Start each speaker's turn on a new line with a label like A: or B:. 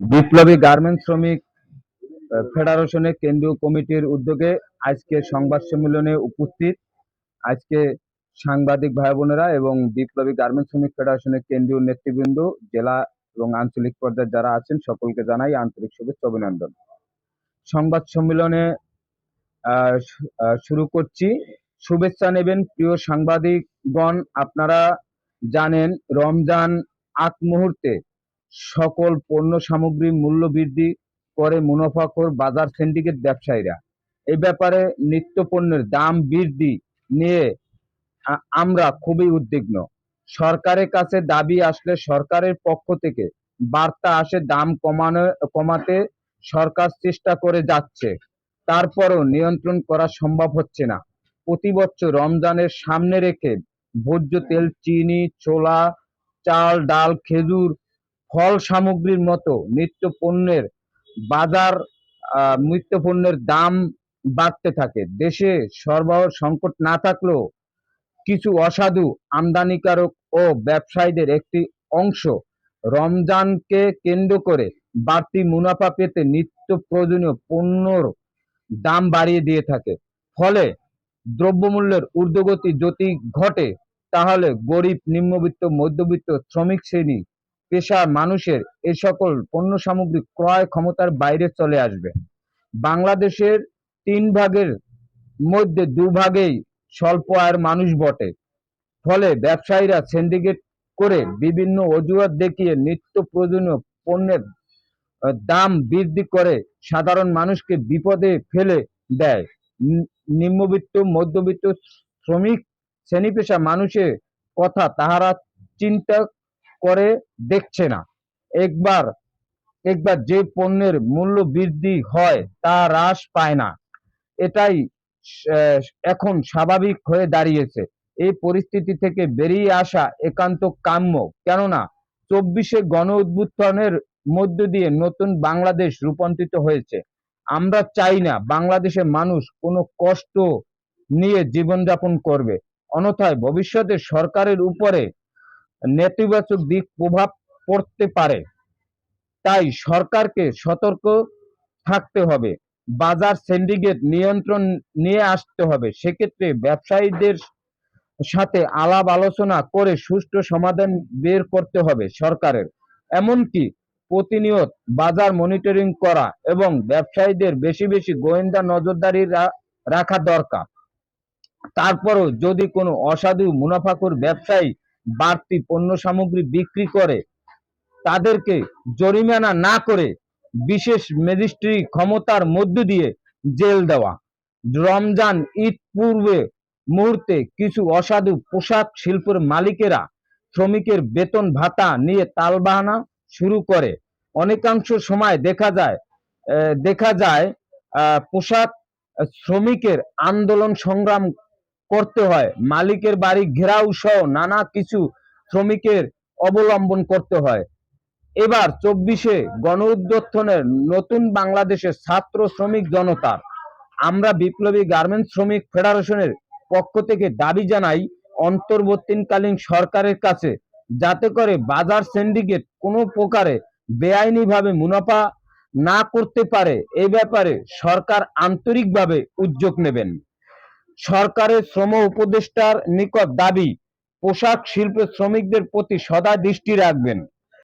A: বিপ্লবী গার্মেন্টস শ্রমিক ফেডারেশনের কেন্দ্রীয় কমিটির উদ্যোগে আজকে সংবাদ সম্মেলনে উপস্থিত আজকে সাংবাদিক ভাই বোনেরা এবং বিপ্লবী গার্মেন্টস শ্রমিক ফেডারেশনের কেন্দ্রীয় নেতৃবৃন্দ, জেলা এবং আঞ্চলিক পর্যায়ে যারা আছেন, সকলকে জানাই আন্তরিক শুভেচ্ছা অভিনন্দন। সংবাদ সম্মেলনে শুরু করছি। শুভেচ্ছা নেবেন প্রিয় সাংবাদিকগণ, আপনারা জানেন রমজান আগ মুহূর্তে সকল পণ্য সামগ্রী মূল্য বৃদ্ধি করে মুনাফাখোর বাজার সিন্ডিকেট ব্যবসায়ীরা। এই ব্যাপারে নিত্য পণ্যের দাম বৃদ্ধি নিয়ে আমরা খুবই উদ্বিগ্ন। সরকারের কাছে দাবি আসলে সরকারের পক্ষ থেকে বার্তা আসে দাম কমানো, কমাতে সরকার চেষ্টা করে যাচ্ছে। তারপরও নিয়ন্ত্রণ করা সম্ভব হচ্ছে না। প্রতি বছর রমজানের সামনে রেখে ভোজ্য তেল, চিনি, ছোলা, চাল, ডাল, খেজুর ফল সামগ্রীর মতো নিত্য পণ্যের বাজার নিত্য পণ্যের দাম বাড়তে থাকে। দেশে সরবরাহ সংকট না থাকলেও কিছু অসাধু, আমদানিকারক ও ব্যবসায়ীদের একটি অংশ রমজানকে কেন্দ্র করে বাড়তি মুনাফা পেতে নিত্য প্রয়োজনীয় পণ্যর দাম বাড়িয়ে দিয়ে থাকে। ফলে দ্রব্যমূল্যের ঊর্ধ্বগতি যদি ঘটে, তাহলে গরিব, নিম্নবিত্ত, মধ্যবিত্ত, শ্রমিক শ্রেণি পেশার মানুষের এ সকল পণ্য সামগ্রী ক্রয় ক্ষমতার বাইরে চলে আসবে। বাংলাদেশের তিন ভাগের মধ্যে দুভাগেই স্বল্প আয়ের মানুষ বটে। ফলে ব্যবসায়ীরা সিন্ডিকেট করে বিভিন্ন অজুহাত দেখিয়ে নিত্য প্রয়োজনীয় পণ্যের দাম বৃদ্ধি করে সাধারণ মানুষকে বিপদে ফেলে দেয়। নিম্নবিত্ত, মধ্যবিত্ত শ্রমিক শ্রেণি পেশা মানুষের কথা তাহারা চিন্তা করে দেখছে না। একবার একবার যে পণ্যের মূল্য বৃদ্ধি হয়, তা হ্রাস পায় না। এটাই এখন স্বাভাবিক হয়ে দাঁড়িয়েছে। এই পরিস্থিতি থেকে বেরিয়ে আসা একান্ত কাম্য। কেননা, চব্বিশে গণ উদ্বুত্থানের মধ্য দিয়ে নতুন বাংলাদেশ রূপান্তরিত হয়েছে। আমরা চাই না বাংলাদেশের মানুষ কোনো কষ্ট নিয়ে জীবনযাপন করবে। অনথায় ভবিষ্যতে সরকারের উপরে নেতিবাচক দিক প্রভাব পড়তে পারে। তাই সরকারকে সতর্ক থাকতে হবে। বাজার সিন্ডিকেট নিয়ন্ত্রণ নিয়ে আসতে হবে। সেক্ষেত্রে ব্যবসায়ীদের সাথে আলাপ আলোচনা করে সুষ্ঠু সমাধান বের করতে হবে সরকারের। এমনকি প্রতিনিয়ত বাজার মনিটরিং করা এবং ব্যবসায়ীদের বেশি বেশি গোয়েন্দা নজরদারি রাখা দরকার। তারপরও যদি কোনো অসাধু মুনাফাখোর ব্যবসায়ী বাড়তি পণ্য সামগ্রী বিক্রি করে তাদেরকে জরিমানা না করে বিশেষ ম্যাজিস্ট্রি ক্ষমতার মধ্য দিয়ে জেল দেওয়া। রমজান ঈদ পূর্বে মুহূর্তে কিছু অসাধু পোশাক শিল্পের মালিকেরা শ্রমিকের বেতন ভাতা নিয়ে তালবাহানা শুরু করে। অনেকাংশ সময় দেখা যায় দেখা যায় পোশাক শ্রমিকের আন্দোলন সংগ্রাম করতে হয়। মালিকের বাড়ি ঘেরাও সহ নানা কিছু শ্রমিকের অবলম্বন করতে হয়। এবার চব্বিশে গণ উদ্যোত্থনের নতুন বাংলাদেশের ছাত্র শ্রমিক জনতার আমরা বিপ্লবী গার্মেন্টস শ্রমিক ফেডারেশনের পক্ষ থেকে দাবি জানাই, অন্তর্বর্তীকালীন সরকারের কাছে যাতে করে বাজার সিন্ডিকেট কোনো প্রকারে বেআইনিভাবে মুনাফা না করতে পারে এই ব্যাপারে সরকার আন্তরিকভাবে উদ্যোগ নেবেন। সরকারের শ্রম উপদেষ্টার নিকট দাবি পোশাক শিল্পের শ্রমিকদের প্রতি সদা দৃষ্টি রাখবেন।